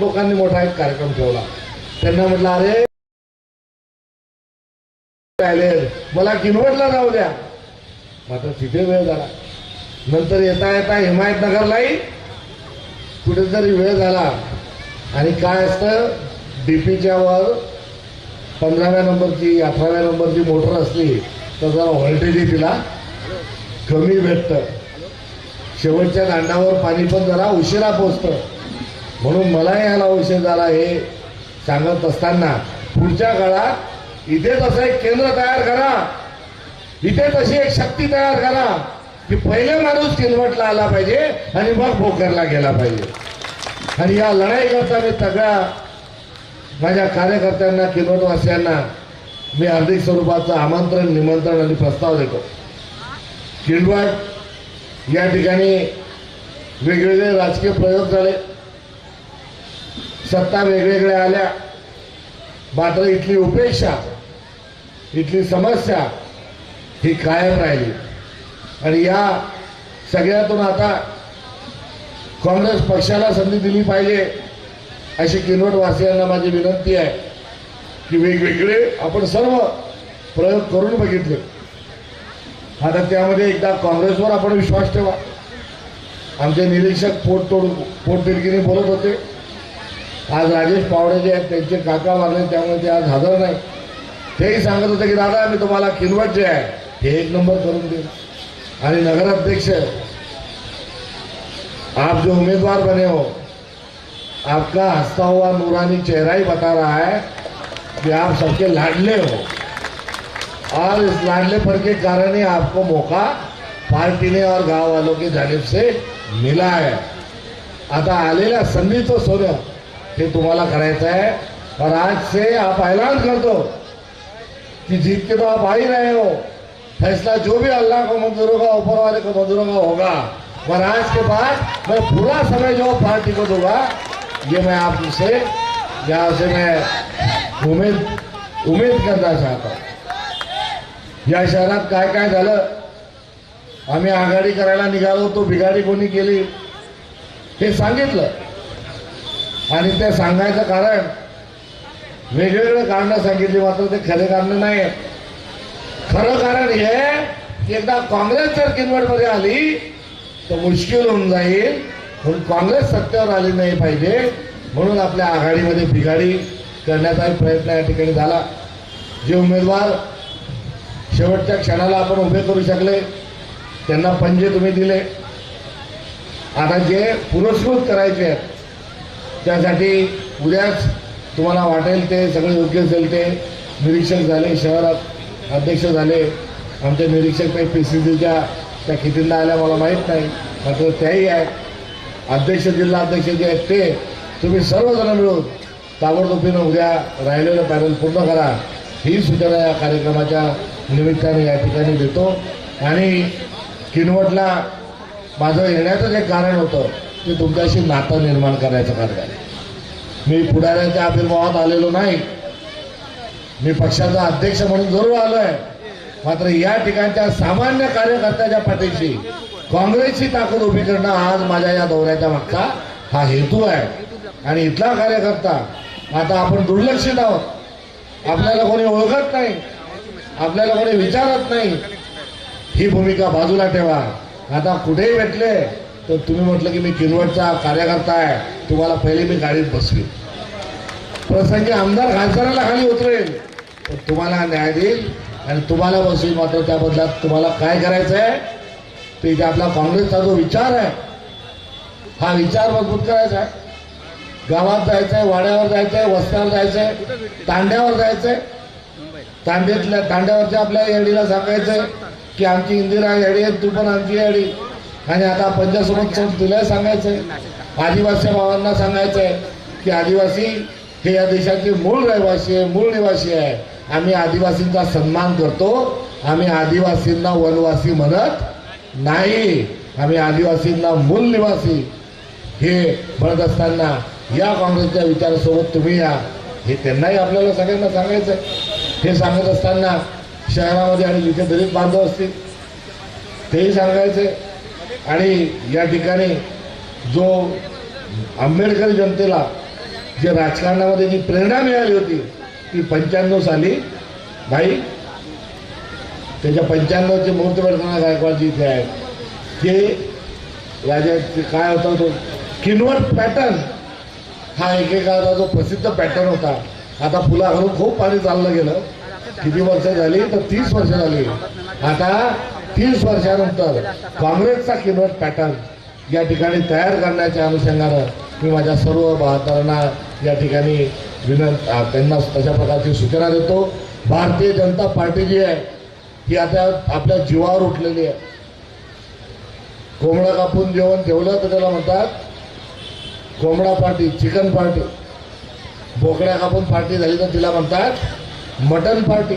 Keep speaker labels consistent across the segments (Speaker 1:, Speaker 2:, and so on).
Speaker 1: लोकांनी मोठा एक कार्यक्रम ठेवला. त्यांना म्हटलं अरे मला किनवटला राहू द्या. मात्र तिथे वेळ झाला. नंतर येता येता हिमायतनगरलाही कुठेतरी वेळ झाला. आणि काय असतं डीपीच्या वर पंधराव्या नंबरची अठराव्या नंबरची मोटर असली तर जरा व्होल्टेज तिला. कमी भेटतं. शेवटच्या दांडावर पाणी पण जरा उशिरा पोचतं म्हणून मला याला उशीर झाला हे सांगत असताना. पुढच्या काळात इथे तसं एक केंद्र तयार करा. इथे तशी एक शक्ती तयार करा की पहिले माणूस किनवटला आला पाहिजे आणि मग भोकरला गेला पाहिजे. आणि या लढाई करता मी सगळ्या माझ्या कार्यकर्त्यांना किनवटवासियांना मी हार्दिक स्वरूपाचं आमंत्रण निमंत्रण आणि प्रस्ताव देतो. किनवट या ठिकाणी वेगवेगळे राजकीय प्रयोग झाले. सत्ता वेगवेगळ्या आल्या. मात्र इथली उपेक्षा इथली समस्या ही कायम राहिली. आणि या सगळ्यातून आता काँग्रेस पक्षाला संधी दिली पाहिजे अशी किनवटवासियांना माझी विनंती आहे की वेगवेगळे आपण सर्व प्रयोग करून बघितले. आता त्यामध्ये एकदा काँग्रेसवर आपण विश्वास ठेवा. आमचे निरीक्षक पोटतोड पोटतिडकीने बोलत होते. आज राजेश पावडे जे आहेत त्यांचे काका वारले त्यामुळे ते आज हजर नाही. तेही सांगत होते की दादा मी तुम्हाला किनवट जे आहे हे एक नंबर करून दे आणि नगराध्यक्ष आप जो उम्मीदवार बने हो आपका हंसता हुआ नूरानी चेहरा ही बता रहा है कि आप सबके लाडले हो। और इस लाडलेपन के कारण ही आपको मौका पार्टी ने और गांव वालों की जानब से मिला है। आता आलेल्या तो सोनं हो। हे तुम्हाला करायचं आहे और आज से आप ऐलान कर दो कि जीत के तो आप आ ही रहे हो। फैसला जो भी अल्लाह को मंजूर होगा, ऊपर वाले को मंजूर होगा होगा। और आज के बाद मैं पूरा समय जो पार्टी को दूँगा, ये मैं आपसे यहाँ से मैं उम्मीद उम्मीद करना चाहता हूँ। या शहरात काय काय झालं, आम्ही आघाडी करायला निघालो तो बिघाडी कोणी केली? हे सांगितलं. आणि ते सांगायचं कारण वेगवेगळे कारणं सांगितली मात्र ते खरे कारण नाही आहेत. खरं कारण हे एकदा काँग्रेस जर किनवटमध्ये आली तर मुश्किल होऊन जाईल. म्हणून काँग्रेस सत्तेवर आली नाही पाहिजे. म्हणून आपल्या आघाडीमध्ये बिघाडी करण्याचा प्रयत्न या ठिकाणी झाला. जे उमेदवार शेवटच्या क्षणाला आपण उभे करू शकले त्यांना पंजे तुम्ही दिले. आता जे पुरस्कृत करायचे आहेत त्यासाठी उद्याच तुम्हाला वाटेल ते सगळे योग्य असेल ते निरीक्षक झाले शहरात अध्यक्ष झाले आमचे निरीक्षक काही पी सी सीच्या त्या कितींदा आल्या मला माहीत नाही मात्र त्याही आहेत अध्यक्ष जिल्हा अध्यक्ष जे आहेत ते तुम्ही सर्वजण मिळून ताबडतोबीनं उद्या राहिलेलं पॅनल पूर्ण करा. ही सूचना या कार्यक्रमाच्या निमित्ताने या ठिकाणी देतो. आणि किनवटला माझं येण्याचं जे कारण होतं. ते तुमच्याशी नातं निर्माण करायचं कार्य आहे मी पुढाऱ्याच्या आविर्भावात आलेलो नाही. मी पक्षाचा अध्यक्ष म्हणून जरूर आलो आहे मात्र या ठिकाणच्या सामान्य कार्यकर्त्याच्या पाठीशी काँग्रेसची ताकद उभी करणं आज माझ्या या दौऱ्याच्या मागचा हा हेतू आहे. आणि इथला कार्यकर्ता आता आपण दुर्लक्षित आहोत. आपल्याला कोणी ओळखत नाही. आपल्याला कोणी विचारत नाही. ही भूमिका बाजूला ठेवा. आता कुठेही भेटले तर तुम्ही म्हटलं की मी किनवटचा कार्यकर्ता आहे तुम्हाला पहिले मी गाडीत बसवी प्रसंगी आमदार खासदाराला खाली उतरेल. तर तुम्हाला न्याय देईल आणि तुम्हाला बसवी मात्र त्या बदल्यात तुम्हाला काय करायचं आहे ते इथे आपला काँग्रेसचा जो विचार आहे हा विचार मजबूत करायचा आहे. गावात जायचंय वाड्यावर जायचंय वस्त्यावर जायचंय तांड्यावर जायचंय. तांड्यातल्या तांड्यावरच्या आपल्या येडीला सांगायचंय की आमची इंदिरा येडी आहे तू पण आमची येडी आणि आता पंचासोबत तुला सांगायचंय. आदिवासी भावांना सांगायचंय की आदिवासी हे या देशाचे मूळ रहिवासी आहे मूळ निवासी आहे. आम्ही आदिवासींचा सन्मान करतो. आम्ही आदिवासींना वनवासी म्हणत नाही. आम्ही आदिवासींना मूल निवासी. हे म्हणत असताना या काँग्रेसच्या विचारासोबत तुम्ही या. हे त्यांनाही आपल्याला सगळ्यांना सांगायचं हे सांगत असताना शहरामध्ये आणि जिथे दलित बांधव असतील तेही सांगायचे आणि या ठिकाणी जो आंबेडकरी जनतेला जे राजकारणामध्ये जी प्रेरणा मिळाली होती ती पंच्याण्णव साली भाई त्याच्या पंच्याण्णवचे मुहूर्त गायकवाड गायकवाडजी इथे आहेत. ते राजाचे काय होता तो किनवट पॅटर्न हा एकेकाळचा जो प्रसिद्ध पॅटर्न होता आता फुलाघरून खूप पाणी चाललं गेलं. किती वर्ष झाली? तर तीस वर्ष झाली. आता तीस वर्षानंतर काँग्रेसचा किनवट पॅटर्न या ठिकाणी तयार करण्याच्या अनुषंगानं मी माझ्या सर्व बहादरांना या ठिकाणी विनंत त्यांना तशा प्रकारची सूचना देतो. भारतीय जनता पार्टी जी आहे ती आता आपल्या जीवावर उठलेली आहे. कोंबडा कापून जेवण ठेवलं तर त्याला म्हणतात कोंबडा पार्टी चिकन पार्टी. बोकड्या कापून पार्टी झाली तर तिला म्हणतात मटन पार्टी.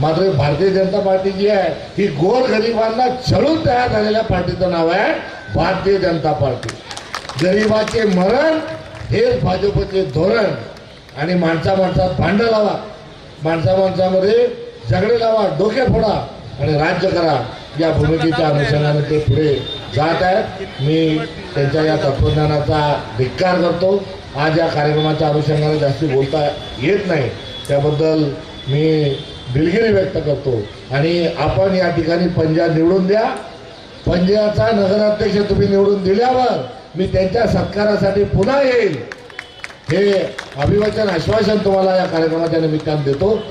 Speaker 1: मात्र भारतीय जनता पार्टी जी आहे ही गोर गरिबांना छळून तयार झालेल्या पार्टीचं नाव आहे भारतीय जनता पार्टी. गरिबाचे मरण हेच भाजपचे धोरण. आणि माणसा माणसात भांडं लावा. माणसा माणसामध्ये झगडे लावा डोके फोडा आणि राज्य करा. या भूमिकेच्या अनुषंगाने ते पुढे जात आहेत. मी त्यांच्या या तत्वज्ञानाचा धिक्कार करतो. आज या कार्यक्रमाच्या अनुषंगाने जास्ती बोलता येत नाही. त्याबद्दल मी दिलगिरी व्यक्त करतो. आणि आपण या ठिकाणी पंजा निवडून द्या. पंजाचा नगराध्यक्ष तुम्ही निवडून दिल्यावर मी त्यांच्या सत्कारासाठी पुन्हा येईल. हे अभिवचन आश्वासन तुम्हाला या कार्यक्रमाच्या निमित्तानं देतो.